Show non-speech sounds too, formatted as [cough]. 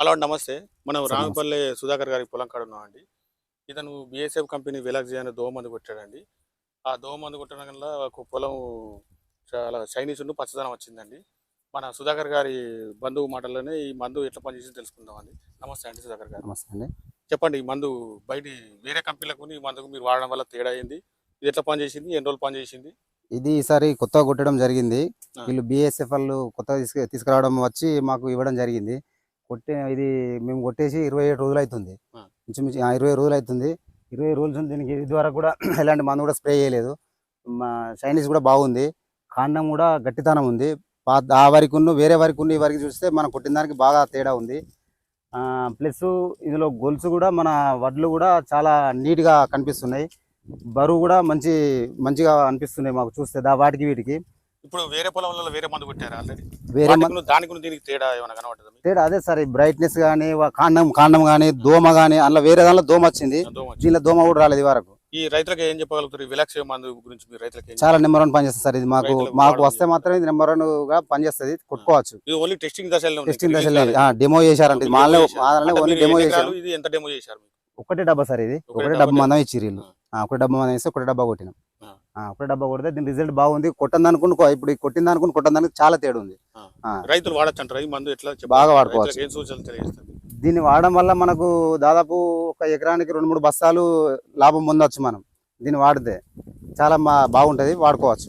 Hello అండి నమస్తే. మనం రామపల్లి సుధాకర్ గారి పొలం కాడ ఉన్నామండి. ఇతను బిఎస్ఎఫ్ కంపెనీ వెలాక్సీ అనే దోమ మందు కొట్టాడండి. ఆ దోమ మందు కొట్టడం వల్ల ఒక పొలం చాలా చైనీస్ ఉండి పచ్చదనం వచ్చిందండి. మన సుధాకర్ గారి బంధువు మాటల్లోనే ఈ మందు ఎట్లా పనిచేసి తెలుసుకుందామండి. నమస్తే అండి సుధాకర్ గారు. నమస్తే అండి. చెప్పండి ఈ మందు బయట వేరే కంపెనీలకు ఈ మందుకు మీరు వాడడం వల్ల తేడా అయింది ఇది ఎట్లా పనిచేసింది? ఎన్ని రోజులు పనిచేసింది? ఇది ఈసారి కొత్తగా కొట్టడం జరిగింది. వీళ్ళు బిఎస్ఎఫ్ వాళ్ళు కొత్తగా తీసుకు తీసుకురావడం వచ్చి మాకు ఇవ్వడం జరిగింది. కొట్టే ఇది మేము కొట్టేసి ఇరవై ఏడు రోజులు అవుతుంది. ఇంచుమించు ఆ, ఇరవై రోజులు అవుతుంది. ఇరవై రోజుల నుంచి దీనికి ఇది ద్వారా కూడా [clears throat] ఎలాంటి మందు కూడా స్ప్రే చేయలేదు. మా చైనీస్ కూడా బాగుంది. కాండం కూడా గట్టితనం ఉంది. పా- ఆ వరకు ఉన్న వేరే వరకు ఈ వరకు చూస్తే మనం కొట్టిన దానికి బాగా తేడా ఉంది. ప్లస్ ఇందులో గొలుసు కూడా మన వడ్లు కూడా చాలా నీట్గా కనిపిస్తున్నాయి. బరువు కూడా మంచి మంచిగా అనిపిస్తున్నాయి మాకు చూస్తే దా వాటికి వీటికి. ఇప్పుడు వేరే పొలంలో వేరే మందు కొట్టారు ఆల్రెడీ వేరే మ- దానికి దీనికి తేడా ఏమైనా కనబడుతుంది? తేడా అదే సార్ బ్రైట్నెస్ కానీ కాండం కాండం కానీ దోమ కానీ అందులో వేరే దానిలో దోమ వచ్చింది. దీనిలో దోమ కూడా రాలేదు ఈ వరకు ఈ రైతులకు ఏం చెప్పగలుగుతారు ఈ విలాక్స్ మందు గురించి మీరు రైతులకు చాలా నెంబర్ వన్ పనిచేస్తుంది సార్ ఇది మాకు మాకు వస్తే మాత్రం ఇది నెంబర్ వన్గా పనిచేస్తుంది కొట్టుకోవచ్చు ఇది ఓన్లీ టెస్టింగ్ దశలో. టెస్టింగ్ దశలో. డెమో చేశారంటే ఇది డెమో మాలో చేశారు. మాదనే అంటే ఓన్లీ డెమో చేశారు ఇది ఎంత డెమో చేశారు? ఒకటే డబ్బా సార్ ఇది ఒకటే డబ్బా మందం ఇచ్చి ఒకటే డబ్బా మందం ఇస్తే ఒకటే డబ్బా కొట్టినాం ఒకటే డబ్బా కొడితే దీని రిజల్ట్ బాగుంది. కొట్టని అనుకుని ఇప్పుడు ఈ కొట్టిన అనుకుని కొట్టని దానికి చాలా తేడా ఉంది. రైతులు వాడచ్చు అంటారు ఈ మందు ఎట్లా చెప్పండి. బాగా వాడుకోవచ్చు. దీన్ని వాడడం వల్ల మనకు దాదాపు ఒక ఎకరానికి రెండు మూడు బస్తాలు లాభం పొందవచ్చు మనం. దీన్ని వాడితే చాలా మా బాగుంటుంది వాడుకోవచ్చు.